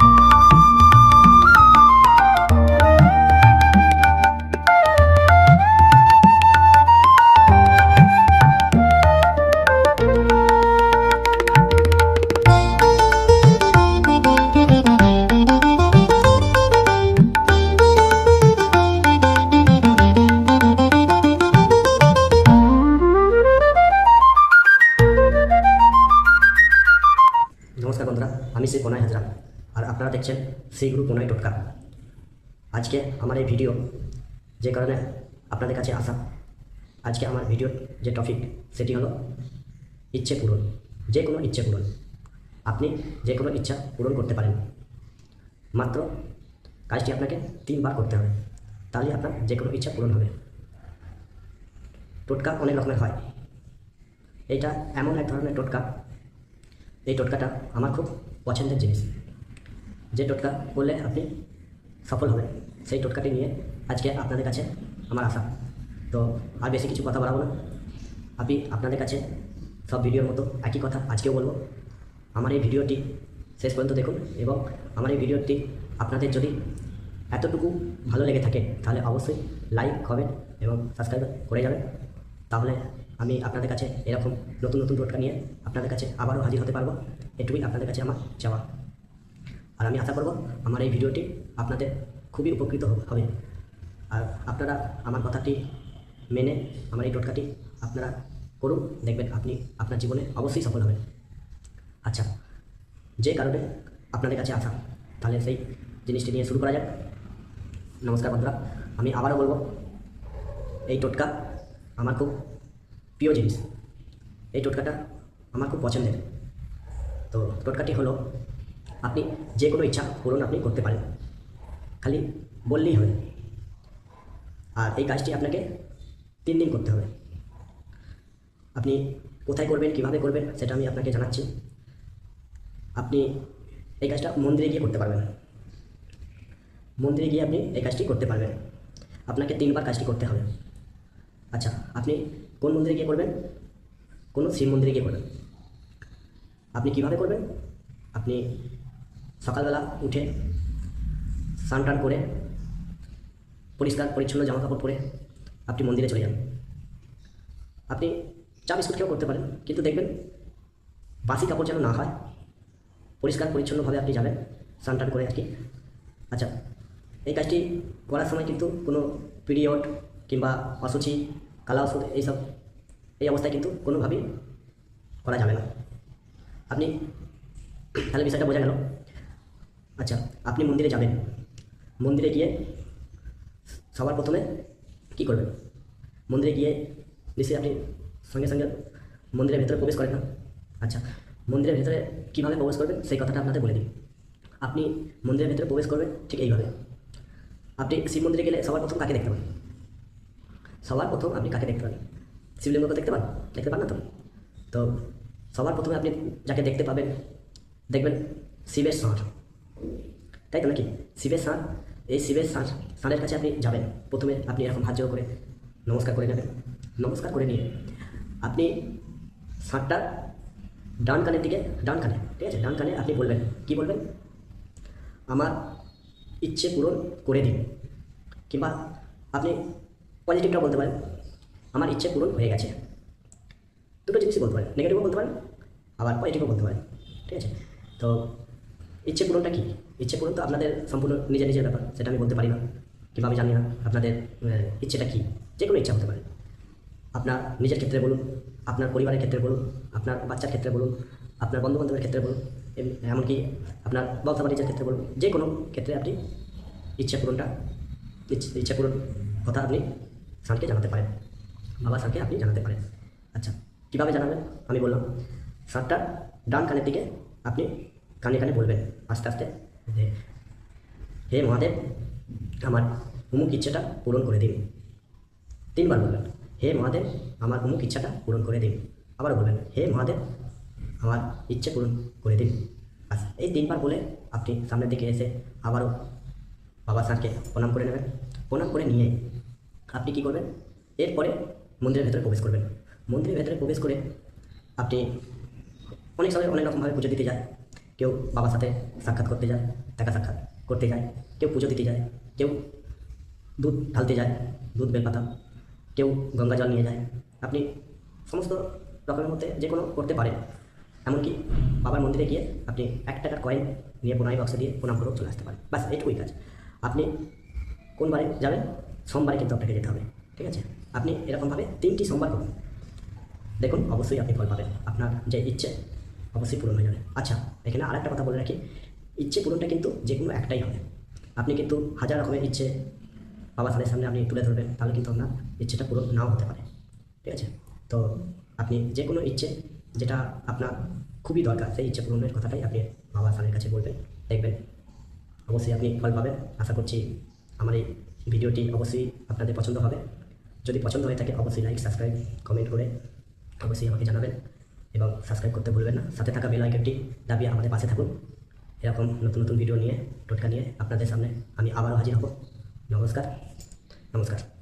নমস্কার দেখছেন শ্রী গুরু প্রণয় টোটকা আজকে আমার এই ভিডিও যে কারণে আপনাদের কাছে আসা। আজকে আমার ভিডিওর যে টপিক সেটি হলো ইচ্ছে পূরণ। যে কোনো ইচ্ছে পূরণ। আপনি যে কোনো ইচ্ছা পূরণ করতে পারেন। মাত্র কাজটি আপনাকে তিনবার করতে হবে। তাহলে আপনার যে কোনো ইচ্ছা পূরণ হবে। টোটকা অনেক রকমের হয়। এটা এমন এক ধরনের টোটকা। এই টোটকাটা আমার খুব পছন্দের জিনিস। যে টোটকা করলে আপনি সফল হবেন, সেই টোটকাটি নিয়ে আজকে আপনাদের কাছে আমার আশা। তো আর বেশি কিছু কথা বাড়াবো না। আমি আপনাদের কাছে সব ভিডিওর মতো একই কথা আজকেও বলব। আমার এই ভিডিওটি শেষ পর্যন্ত দেখুন এবং আমার এই ভিডিওটি আপনাদের যদি এতটুকু ভালো লেগে থাকে, তাহলে অবশ্যই লাইক, কমেন্ট এবং সাবস্ক্রাইব করে যাবেন। তাহলে আমি আপনাদের কাছে এরকম নতুন নতুন টোটকা নিয়ে আপনাদের কাছে আবারও হাজির হতে পারব। এটুকুই আপনাদের কাছে আমার চাওয়া। আর আমি আশা করব আমার এই ভিডিওটি আপনাদের খুবই উপকৃত হবে- আর আপনারা আমার কথাটি মেনে আমার এই টোটকাটি আপনারা করুন, দেখবেন আপনি আপনার জীবনে অবশ্যই সফল হবেন। আচ্ছা যে কারণে আপনাদের কাছে আসা। তাহলে সেই জিনিসটি নিয়ে শুরু করা যাক। নমস্কার বন্ধুরা, আমি আবারও বলব, এই টোটকা আমার খুব প্রিয় জিনিস। এই টোটকাটা আমার খুব পছন্দের। তো টোটকাটি হলো আপনি যে কোনো ইচ্ছা পূরণ আপনি করতে পারেন। খালি বললেই হবে। আর এই কাজটি আপনাকে তিন দিন করতে হবে। আপনি কোথায় করবেন, কীভাবে করবেন, সেটা আমি আপনাকে জানাচ্ছি। আপনি এই কাজটা মন্দিরে গিয়ে করতে পারবেন। মন্দিরে গিয়ে আপনি এই কাজটি করতে পারবেন। আপনাকে তিনবার কাজটি করতে হবে। আচ্ছা আপনি কোন মন্দিরে গিয়ে করবেন? কোনো শিব মন্দিরে গিয়ে করবেন? আপনি কীভাবে করবেন? আপনি সকালবেলা উঠে স্নান টান করে, পরিষ্কার পরিচ্ছন্ন জামা কাপড় পরে আপনি মন্দিরে চলে যান। আপনি চা বিস্কুট খেয়েও করতে পারেন, কিন্তু দেখবেন বাসি কাপড় যেন না হয়, পরিষ্কার পরিচ্ছন্নভাবে আপনি যাবেন, স্নান টান করে আর কি। আচ্ছা এই কাজটি করার সময় কিন্তু কোনো পিরিয়ড কিংবা অসুচি, কালা ওষুধ এইসব, এই অবস্থায় কিন্তু কোনোভাবেই করা যাবে না। আপনি তাহলে বিষয়টা বোঝা গেল। আচ্ছা আপনি মন্দিরে যাবেন। মন্দিরে গিয়ে সবার প্রথমে কি করবেন? মন্দিরে গিয়ে নিশ্চয়ই আপনি সঙ্গে সঙ্গে মন্দিরের ভেতরে প্রবেশ করেন না? আচ্ছা মন্দিরের ভেতরে কীভাবে প্রবেশ করবেন সেই কথাটা আপনাদের বলে দিই। আপনি মন্দিরের ভেতরে প্রবেশ করবেন ঠিক এইভাবে। আপনি শিব মন্দিরে গেলে সবার প্রথম কাকে দেখতে পান সবার প্রথম আপনি কাকে দেখতে পান শিবলিঙ্গকে দেখতে পান? দেখতে পান না তো? তো সবার প্রথমে আপনি যাকে দেখতে পাবেন, দেখবেন শিবের ষাঁড় তাই তো নাকি? শিবের ষাঁড় এই শিবের ষাঁড় ষাঁড়ের কাছে আপনি যাবেন। প্রথমে আপনি এরকম হাত করে নমস্কার করে নেবেন। নমস্কার করে নিয়ে আপনি ষাঁড়টা ডান কানের দিকে, ডান কানে, ঠিক আছে? ডান কানে আপনি বলবেন। কি বলবেন? আমার ইচ্ছে পূরণ করে দিন। কিংবা আপনি পজিটিভটা বলতে পারেন। আমার ইচ্ছে পূরণ হয়ে গেছে। দুটো জিনিসই বলতে পারেন। নেগেটিভও বলতে পারেন, আবার পজিটিভও বলতে পারেন। ঠিক আছে? তো ইচ্ছে পূরণটা কী? ইচ্ছে পূরণ তো আপনাদের সম্পূর্ণ নিজের নিজের ব্যাপার, সেটা আমি বলতে পারি না, কিংবা আমি জানি না আপনাদের ইচ্ছেটা কী? যে কোনো ইচ্ছা হতে পারে। আপনার নিজের ক্ষেত্রে বলুন, আপনার পরিবারের ক্ষেত্রে বলুন, আপনার বাচ্চার ক্ষেত্রে বলুন, আপনার বন্ধু বান্ধবের ক্ষেত্রে বলুন এমনকি আপনার ব্যবসা বাণিজ্যের ক্ষেত্রে বলুন যে কোনো ক্ষেত্রে আপনি ইচ্ছা পূরণটা ইচ্ছা পূরণ কথা আপনি স্যারকে জানাতে পারেন। বাবা স্যারকে আপনি জানাতে পারেন। আচ্ছা কীভাবে জানাবেন? আমি বললাম, স্যারটা ডান কানের দিকে আপনি কানে কানে বলবেন আস্তে আস্তে। হে। মহাদেব আমার অমুক ইচ্ছাটা পূরণ করে দিন। তিনবার বলবেন হে মহাদেব আমার অমুক ইচ্ছাটা পূরণ করে দিন। আবার বলবেন হে মহাদেব আমার ইচ্ছে পূরণ করে দিন। আচ্ছা এই তিনবার বলে আপনি সামনের দিকে এসে আবারও বাবা স্যারকে প্রণাম করে নেবেন। প্রণাম করে নিয়ে আপনি কী করবেন? এরপরে মন্দিরের ভেতরে প্রবেশ করবেন। মন্দিরের ভেতরে প্রবেশ করে আপনি অনেক সময় অনেক রকমভাবে পুজো দিতে যায় কেউ বাবার সাথে সাক্ষাৎ করতে যায়, দেখা সাক্ষাৎ করতে যায়, কেউ পুজো দিতে যায়, কেউ দুধ ঢালতে যায়, দুধ বেলপাতা কেউ গঙ্গা জল নিয়ে যায়। আপনি সমস্ত রকমের মধ্যে যে কোনো করতে পারেন। এমনকি বাবার মন্দিরে গিয়ে আপনি এক টাকার কয়েন নিয়ে প্রণামী বক্সে দিয়ে প্রণাম করেও চলে আসতে পারেন। ব্যাস, এইটুকুই কাজ। আপনি কোন বারে যাবেন, সোমবারে কিন্তু আপনাকে যেতে হবে, ঠিক আছে? আপনি এরকমভাবে তিনটি সোমবার করুন। দেখুন, অবশ্যই আপনি ফল পাবেন। আপনার যে ইচ্ছে অবশ্যই পূরণ হয়ে যাবে। আচ্ছা এখানে আরেকটা কথা বলে রাখি। ইচ্ছে পূরণটা কিন্তু যে কোনো একটাই হবে। আপনি কিন্তু হাজার রকমের ইচ্ছে বাবা সালের সামনে আপনি তুলে ধরবেন, তাহলে কিন্তু আপনার ইচ্ছেটা পূরণ নাও হতে পারে। ঠিক আছে? তো আপনি যে কোনো ইচ্ছে যেটা আপনার খুবই দরকার, সেই ইচ্ছে পূরণের কথাটাই আপনি বাবা সালের কাছে বলবেন, দেখবেন। অবশ্যই আপনি ফল পাবেন। আশা করছি আমার এই ভিডিওটি অবশ্যই আপনাদের পছন্দ হবে। যদি পছন্দ হয়ে থাকে, অবশ্যই লাইক সাবস্ক্রাইব কমেন্ট করে অবশ্যই আমাকে জানাবেন। এবং সাবস্ক্রাইব করতে ভুলবেন না। সাথে থাকা বেল আইকনটি দাবিয়ে আমাদের পাশে থাকুন। এরকম নতুন নতুন ভিডিও নিয়ে, টোটকা নিয়ে আপনাদের সামনে আমি আবারও হাজির হব। নমস্কার। নমস্কার।